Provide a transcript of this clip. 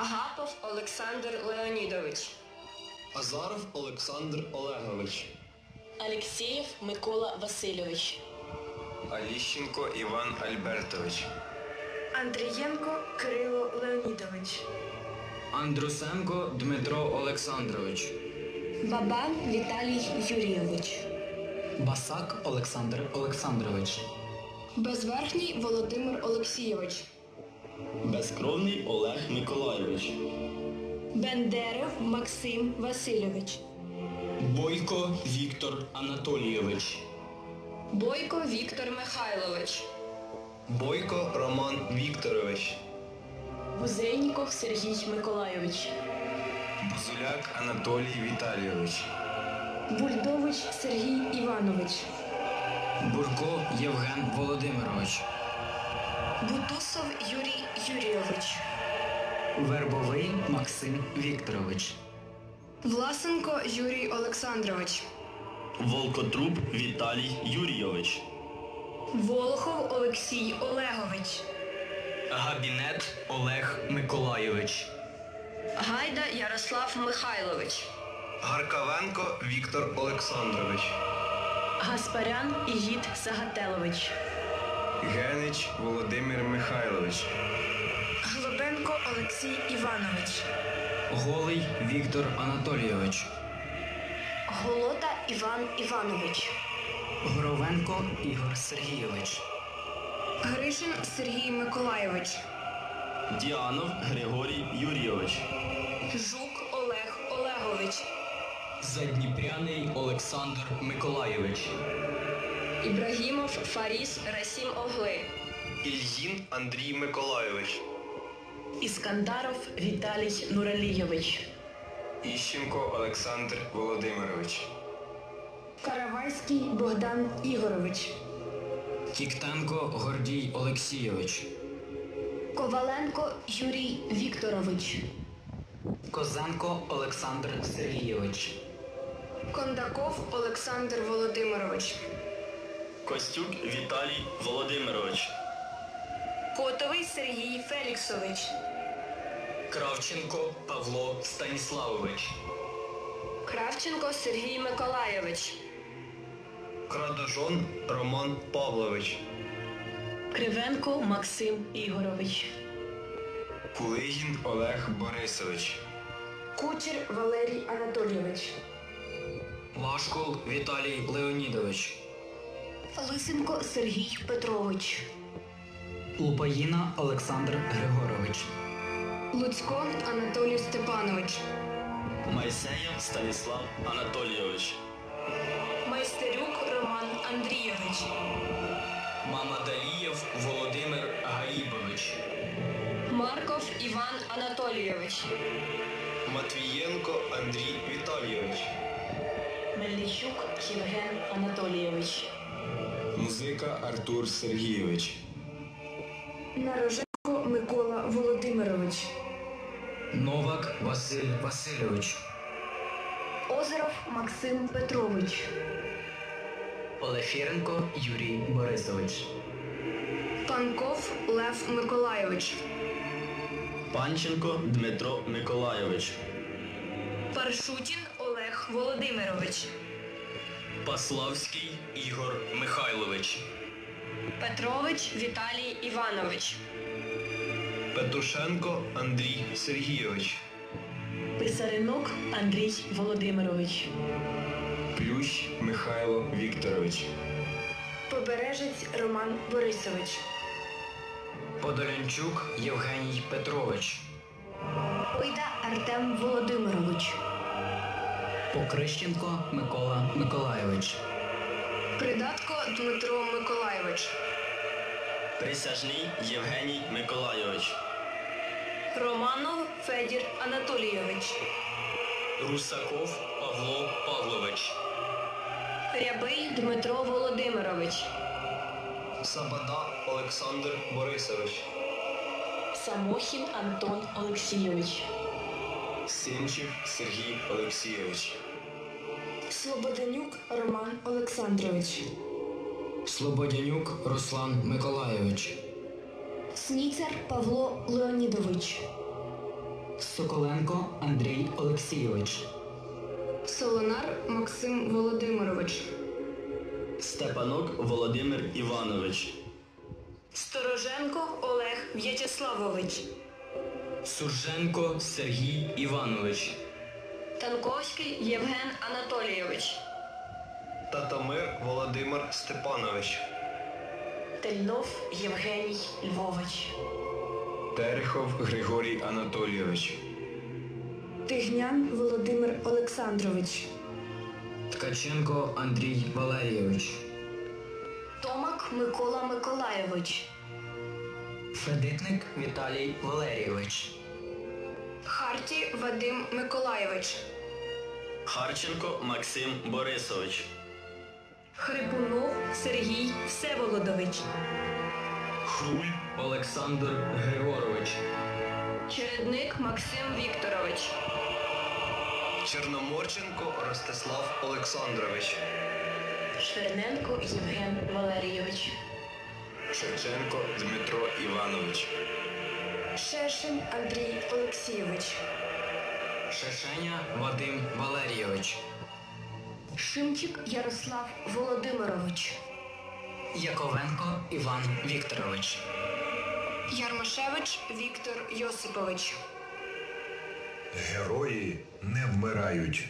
Агапов Олександр Леонідович. Азаров Олександр Олегович. Алексеєв Микола Васильович. Аліщенко Іван Альбертович. Андрієнко Кирило Леонідович. Андрусенко Дмитро Олександрович. Бабан Віталій Юрійович. Басак Олександр Олександрович. Безверхній Володимир Олексійович. Безкровний Олег Миколайович. Бендерев Максим Васильович. Бойко Віктор Анатолійович. Бойко Віктор Михайлович. Бойко Роман Вікторович. Гузейніков Сергій Миколайович. Бузуляк Анатолій Віталійович. Бульдович Сергій Іванович. Бурко Євген Володимирович. Бутусов Юрій Юрійович. Вербовий Максим Вікторович. Власенко Юрій Олександрович. Волкотруб Віталій Юрійович. Волохов Олексій Олегович. Габінет Олег Миколайович. Гайда Ярослав Михайлович. Гаркавенко Віктор Олександрович. Гаспарян Ігіт Сагателович. Генич Володимир Михайлович. Глобенко Олексій Іванович. Голий Віктор Анатолійович. Голота Іван Іванович. Горовенко Ігор Сергійович. Гришин Сергій Миколайович. Діанов Григорій Юрійович. Жук Олег Олегович. Задніпряний Олександр Миколайович. Ібрагімов Фаріс Расім Огли. Ільїн Андрій Миколайович. Іскандаров Віталій Нуралійович. Іщенко Олександр Володимирович. Каравайський Богдан Ігорович. Кіктенко Гордій Олексійович. Коваленко Юрій Вікторович. Козенко Олександр Сергійович. Кондаков Олександр Володимирович. Костюк Віталій Володимирович. Котовий Сергій Феліксович. Кравченко Павло Станіславович. Кравченко Сергій Миколайович. Крадожон Роман Павлович. Кривенко Максим Ігорович. Кулигін Олег Борисович. Кучер Валерій Анатолійович. Лашкул Віталій Леонідович. Лисенко Сергій Петрович. Лупаїна Олександр Григорович. Луцько Анатолій Степанович. Майсеєв Станіслав Анатолійович. Майстерюк Роман Андрійович. Мамадалієв Володимир Гаїбович. Марков Іван Анатолійович. Матвієнко Андрій Віталійович. Мельничук Євген Анатолійович. Музика Артур Сергійович. Нароженко Микола Володимирович. Новак Василь Васильович. Озеров Максим Петрович. Олефіренко Юрій Борисович. Панков Лев Миколайович. Панченко Дмитро Миколайович. Паршутін Олег Володимирович. Паславський Ігор Михайлович. Петрович Віталій Іванович. Петушенко Андрій Сергійович. Писаринок Андрій Володимирович. Плющ Михайло Вікторович. Побережець Роман Борисович. Подолянчук Євгеній Петрович. Ойда Артем Володимирович. Покрищенко Микола Миколайович. Придатко Дмитро Миколайович. Присяжний Євгеній Миколайович. Романов Федір Анатолійович. Русаков Павло Павлович. Рябий Дмитро Володимирович. Сабада Олександр Борисович. Самохін Антон Олексійович. Симчів Сергій Олексійович. Слободенюк Роман Олександрович. Слободянюк Руслан Миколайович. Сніцер Павло Леонідович. Соколенко Андрій Олексійович. Солонар Максим Володимирович. Степанок Володимир Іванович. Стороженко Олег В'ячеславович. Сурженко Сергій Іванович. Танковський Євген Анатолійович. Татамир Володимир Степанович. Тельнов Євгеній Львович. Терехов Григорій Анатолійович. Тигнян Володимир Олександрович. Ткаченко Андрій Валерійович. Томак Микола Миколайович. Федитник Віталій Валерійович. Харті Вадим Миколайович. Харченко Максим Борисович. Хрипунов Сергій Всеволодович. Хруль Олександр Григорович. Чередник Максим Вікторович. Чорноморченко Ростислав Олександрович. Шверненко Євген Валерійович. Шевченко Дмитро Іванович. Шершень Андрій Олексійович. Шешеня Вадим Валерійович. Шимчик Ярослав Володимирович. Яковенко Іван Вікторович. Ярмашевич Віктор Йосипович. Герої не вмирають.